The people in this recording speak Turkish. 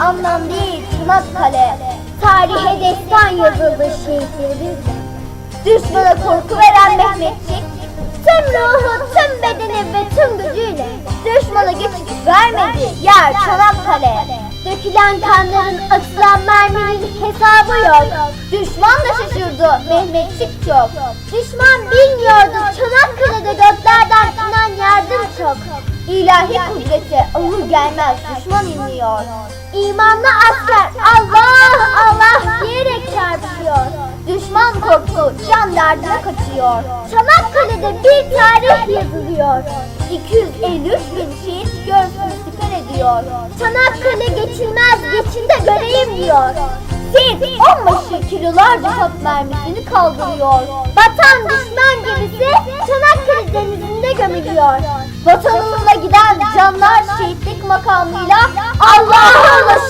anlam değil Çanakkale. Tarihe destan yazıldı şehitlerimizle. Düşmana korku veren Mehmetçik, tüm ruhu, tüm bedeni ve tüm gücüyle düşmana geçit vermedi yer Çanakkale. Dökülen kanların atılan merminin hesabı yok. Düşman da şaşırdı Mehmetçik çok. Düşman bilmiyordu Çanakkale'de göklerden çok. İlahi kudreti ağır gelmez düşman inliyor. İmanlı asker Allah Allah diyerek çarpışıyor. Düşman korktu can derdine kaçıyor. Çanakkale'de bir tarih yazılıyor. 253 bin şehit göğsünü siper ediyor. Çanakkale geçilmez geçin de göreyim diyor. Siz onbaşı kilolarca top mermisini kaldırıyor. Batan düşman gemisi Çanakkale denizinde gömülüyor. Vatan canlar şehitlik makamıyla Allah'a ulaşıyor.